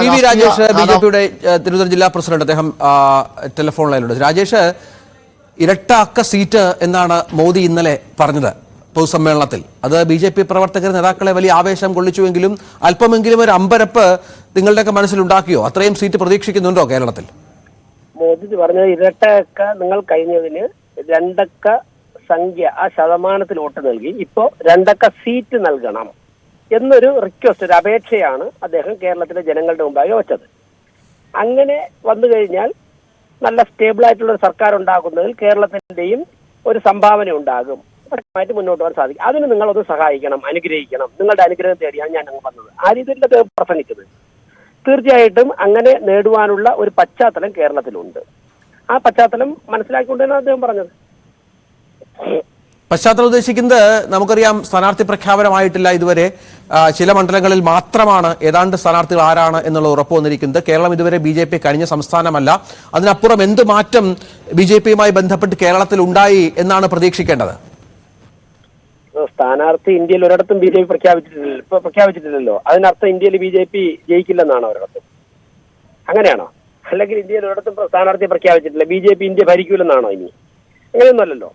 V V Rajesh B J പിയുടെ തിരുവനന്തപുരം ജില്ലാ president അദ്ദേഹം ടെലിഫോൺ ലൈനിലുണ്ട്. രാജേഷ് ഇരട്ട അക്ക സീറ്റ് എന്നാണ് മോദി ഇന്നലെ പറഞ്ഞത് പൊതുസമ്മേളനത്തിൽ. അത് ബി ജെ പി പ്രവർത്തകർ നേതാക്കളെ വലിയ ആവേശം കൊള്ളിച്ചുവെങ്കിലും അല്പമെങ്കിലും ഒരു അമ്പരപ്പ് നിങ്ങളുടെയൊക്കെ മനസ്സിലുണ്ടാക്കിയോ? അത്രയും സീറ്റ് പ്രതീക്ഷിക്കുന്നുണ്ടോ കേരളത്തിൽ? മോദിജി പറഞ്ഞത് ഇരട്ടക്ക നിങ്ങൾ കഴിഞ്ഞതിന് രണ്ടക്ക സംഖ്യ ആ ശതമാനത്തിൽ വോട്ട് നൽകി. ഇപ്പോ രണ്ടക്ക സീറ്റ് നൽകണം. എന്നൊരു റിക്വസ്റ്റ് ഒരു അപേക്ഷയാണ് അദ്ദേഹം കേരളത്തിലെ ജനങ്ങളുടെ മുമ്പാകെ വെച്ചത്. അങ്ങനെ വന്നു കഴിഞ്ഞാൽ നല്ല സ്റ്റേബിൾ ആയിട്ടുള്ള ഒരു സർക്കാർ ഉണ്ടാക്കുന്നതിൽ കേരളത്തിന്റെയും ഒരു സംഭാവന ഉണ്ടാകും. പരമായിട്ട് മുന്നോട്ട് പോകാൻ സാധിക്കും. അതിന് നിങ്ങളൊന്ന് സഹായിക്കണം അനുഗ്രഹിക്കണം. നിങ്ങളുടെ അനുഗ്രഹം തേടിയാണ് ഞാൻ അങ്ങ് വന്നത്. ആ രീതിയിൽ അദ്ദേഹം പ്രസംഗിച്ചത് തീർച്ചയായിട്ടും അങ്ങനെ നേടുവാനുള്ള ഒരു പശ്ചാത്തലം കേരളത്തിലുണ്ട്. ആ പശ്ചാത്തലം മനസ്സിലാക്കിക്കൊണ്ടാണ് അദ്ദേഹം പറഞ്ഞത്. പശ്ചാത്തലം ഉദ്ദേശിക്കുന്നത് നമുക്കറിയാം സ്ഥാനാർത്ഥി പ്രഖ്യാപനമായിട്ടില്ല ഇതുവരെ. ചില മണ്ഡലങ്ങളിൽ മാത്രമാണ് ഏതാണ്ട് സ്ഥാനാർത്ഥികൾ ആരാണ് എന്നുള്ള ഉറപ്പ് വന്നിരിക്കുന്നത്. കേരളം ഇതുവരെ ബി ജെ പി കഴിഞ്ഞ സംസ്ഥാനമല്ല. അതിനപ്പുറം എന്ത് മാറ്റം ബി ജെ പിയുമായി ബന്ധപ്പെട്ട് കേരളത്തിൽ ഉണ്ടായി എന്നാണ് പ്രതീക്ഷിക്കേണ്ടത്? സ്ഥാനാർത്ഥി ഇന്ത്യയിൽ ഒരിടത്തും ബി ജെ പി പ്രഖ്യാപിച്ചിട്ടില്ല പ്രഖ്യാപിച്ചിട്ടില്ലല്ലോ. അതിനർത്ഥം ഇന്ത്യയിൽ ബി ജെ പി ജയിക്കില്ലെന്നാണ് ഒരിടത്തും. അങ്ങനെയാണോ? അല്ലെങ്കിൽ ഇന്ത്യയിൽ ഒരിടത്തും സ്ഥാനാർത്ഥി പ്രഖ്യാപിച്ചിട്ടില്ല. ബി ജെ പി ഇന്ത്യ ഭരിക്കൂലെന്നാണോ ഇനി? അങ്ങനെയൊന്നുമല്ലല്ലോ.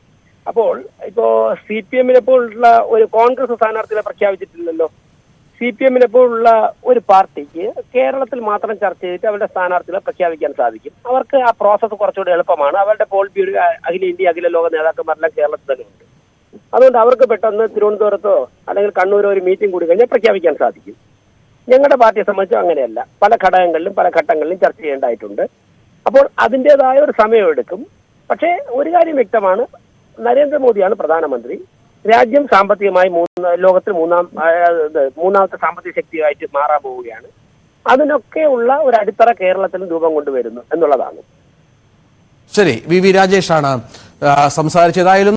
അപ്പോൾ ഇപ്പോ സി പി എമ്മിനെ പോലുള്ള ഒരു കോൺഗ്രസ് സ്ഥാനാർത്ഥികളെ പ്രഖ്യാപിച്ചിട്ടില്ലല്ലോ. സി പി എമ്മിനെ പോലുള്ള ഒരു പാർട്ടിക്ക് കേരളത്തിൽ മാത്രം ചർച്ച ചെയ്തിട്ട് അവരുടെ സ്ഥാനാർത്ഥികളെ പ്രഖ്യാപിക്കാൻ സാധിക്കും. അവർക്ക് ആ പ്രോസസ്സ് കുറച്ചുകൂടി എളുപ്പമാണ്. അവരുടെ പോൾ ഒരു അഖിലേന്ത്യ അഖില ലോക നേതാക്കന്മാരെല്ലാം കേരളത്തിൽ തന്നെ ഉണ്ട്. അതുകൊണ്ട് അവർക്ക് പെട്ടെന്ന് തിരുവനന്തപുരത്തോ അല്ലെങ്കിൽ കണ്ണൂരോ ഒരു മീറ്റിംഗ് കൂടി കഴിഞ്ഞാൽ പ്രഖ്യാപിക്കാൻ സാധിക്കും. ഞങ്ങളുടെ പാർട്ടിയെ സംബന്ധിച്ചും അങ്ങനെയല്ല. പല ഘടകങ്ങളിലും പല ഘട്ടങ്ങളിലും ചർച്ച ചെയ്യേണ്ടതായിട്ടുണ്ട്. അപ്പോൾ അതിന്റെതായ ഒരു സമയം എടുക്കും പക്ഷേ ഒരു കാര്യം വ്യക്തമാണ്. നരേന്ദ്രമോദിയാണ് പ്രധാനമന്ത്രി. രാജ്യം സാമ്പത്തികമായി മൂന്ന് ലോകത്തിൽ മൂന്നാം മൂന്നാമത്തെ സാമ്പത്തിക ശക്തിയായിട്ട് മാറാൻ പോവുകയാണ്. അതിനൊക്കെയുള്ള ഒരു അടിത്തറ കേരളത്തിലും രൂപം കൊണ്ടുവരുന്നു എന്നുള്ളതാണ്. ശരി വി വി രാജേഷാണ് സംസാരിച്ചതായാലും